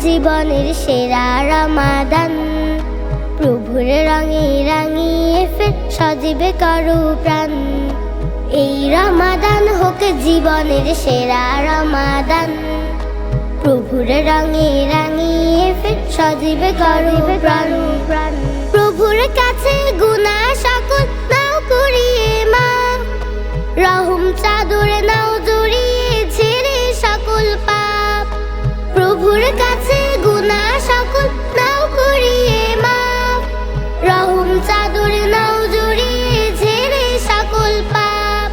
জীবনের সেরা রমাদান। প্রভুর রঙে রাঙিয়ে ফের সজীবে করু প্রাণ। এই রমাদান হোক জীবনের সেরা রমাদান। প্রভুর রঙে রাঙিয়ে ফের সজীবে করু প্রাণ। প্রভুর কাছে গুনা সকল নাও করিয়ে মা রহম চাদর নাও জড়িয়ে ছেড়ে সকল পাপ।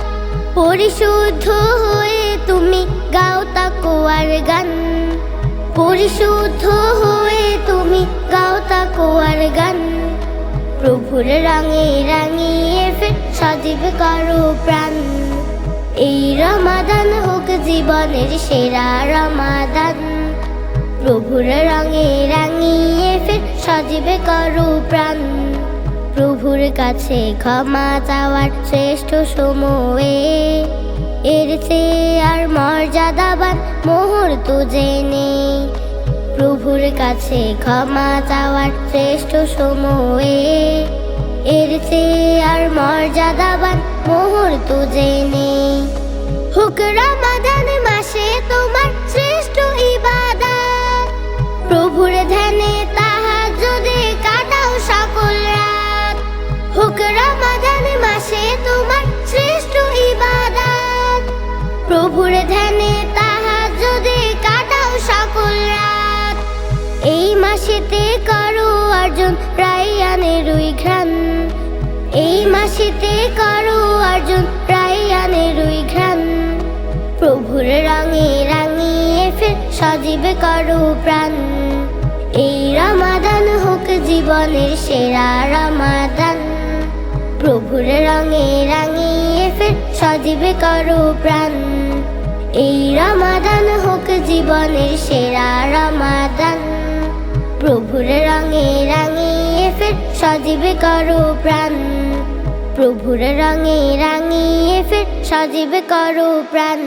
পরিশুদ্ধ হয়ে তুমি গাও তাকোয়ার গান। পরিশুদ্ধ হয়ে তুমি গাও তাকোয়ার গান। প্রভুর রঙে রাঙিয়ে ফের সজীব করো প্রাণ। এই রমাদান হোক জীবনের সেরা রমাদান। প্রভুর রঙে রাঙিয়ে ফের সজীবে করো প্রাণ। প্রভুর কাছে ক্ষমা চাওয়ার শ্রেষ্ঠ সময়ে এর চেয়ে আর মর্যাদাবান মুহূর্ত জেনে। প্রভুর কাছে ক্ষমা চাওয়ার শ্রেষ্ঠ সময়ে এর চেয়ে আর মর্যাদাবান মুহূর্ত জেনে। হুকরা রমাদান মাসে তোমার শ্রেষ্ঠ অর্জন, রায়ানের রুই ঘ্রাণ। এই মাসেতে করো অর্জন, রায়ানের রুই ঘ্রাণ। প্রভুর রঙে রাঙিয়ে ফের সজীবে করো প্রাণ। এই রমাদান হোক জীবনের সেরা রমাদান। প্রভুর রঙে রাঙিয়ে ফের সজীবে করো প্রাণ। এই রমাদান হোক জীবনের সেরা রমাদান। প্রভুর রঙে রাঙিয়ে ফের সজীবে করো প্রাণ। প্রভুর রঙে রাঙিয়ে ফের সজীবে করো প্রাণ।